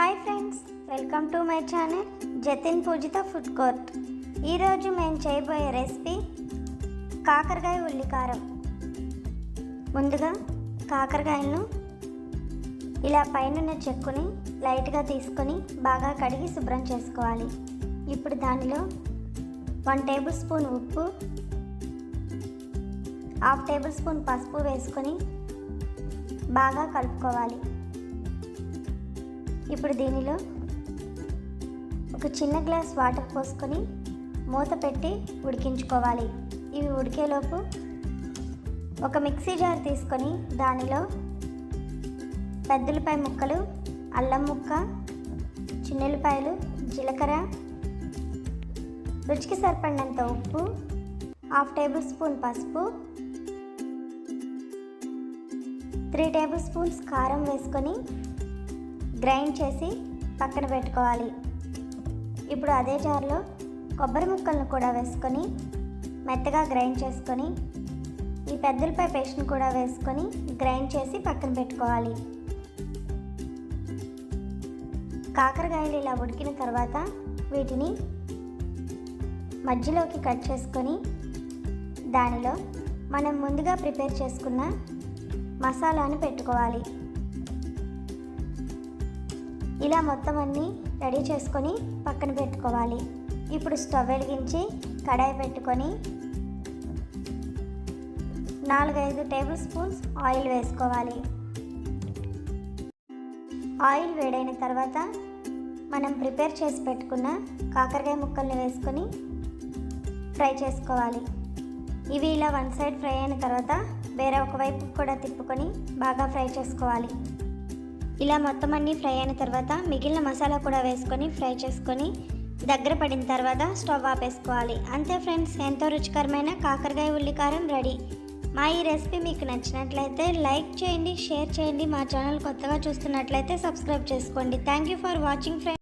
Hi friends welcome to my channel Jatin Poojitha food court. ఈరోజు మేము చేయబోయే recipe కాకరకాయ ఉల్లికారం. ముందుగా కాకరకాయలను ఇలా పైన చెక్కుని లైట్గా తీసుకొని బాగా కడిగి శుభ్రం చేసుకోవాలి. ఇప్పుడు దానిలో వన్ టేబుల్ స్పూన్ ఉప్పు హాఫ్ టేబుల్ స్పూన్ పసుపు వేసుకొని బాగా కలుపుకోవాలి. ఇప్పుడు దీనిలో ఒక చిన్న గ్లాస్ వాటర్ పోసుకొని మూత పెట్టి ఉడికించుకోవాలి. ఇవి ఉడికేలోపు ఒక మిక్సీ జార్ తీసుకొని దానిలో పెద్దలపాయ ముక్కలు అల్లం ముక్క చిన్నెల్లిపాయలు జీలకర్ర రుచికి సరిపడినంత ఉప్పు హాఫ్ టేబుల్ స్పూన్ పసుపు త్రీ టేబుల్ స్పూన్స్ కారం వేసుకొని గ్రైండ్ చేసి పక్కన పెట్టుకోవాలి. ఇప్పుడు అదే జార్లో కొబ్బరి ముక్కలను కూడా వేసుకొని మెత్తగా గ్రైండ్ చేసుకొని ఈ పెద్దలపై పేస్ట్ని కూడా వేసుకొని గ్రైండ్ చేసి పక్కన పెట్టుకోవాలి. కాకరకాయలు ఇలా ఉడికిన తర్వాత వీటిని మధ్యలోకి కట్ చేసుకొని దానిలో మనం ముందుగా ప్రిపేర్ చేసుకున్న మసాలాను పెట్టుకోవాలి. ఇలా మొత్తం అన్నీ రెడీ చేసుకొని పక్కన పెట్టుకోవాలి. ఇప్పుడు స్టవ్ వెలిగించి కడాయి పెట్టుకొని నాలుగైదు టేబుల్ స్పూన్స్ ఆయిల్ వేసుకోవాలి. ఆయిల్ వేడైన తర్వాత మనం ప్రిపేర్ చేసి పెట్టుకున్న కాకరకాయ ముక్కల్ని వేసుకొని ఫ్రై చేసుకోవాలి. ఇవి ఇలా వన్ సైడ్ ఫ్రై అయిన తర్వాత వేరే ఒక వైపు కూడా తిప్పుకొని బాగా ఫ్రై చేసుకోవాలి. ఇలా మొత్తం అన్నీ ఫ్రై అయిన తర్వాత మిగిలిన మసాలా కూడా వేసుకొని ఫ్రై చేసుకొని దగ్గర పడిన తర్వాత స్టవ్ ఆపేసుకోవాలి. అంతే ఫ్రెండ్స్ ఎంతో రుచికరమైన కాకరకాయ ఉల్లికారం రెడీ. మా ఈ రెసిపీ మీకు నచ్చినట్లయితే లైక్ చేయండి షేర్ చేయండి. మా ఛానల్ కొత్తగా చూస్తున్నట్లయితే సబ్స్క్రైబ్ చేసుకోండి. Thank you for watching friends.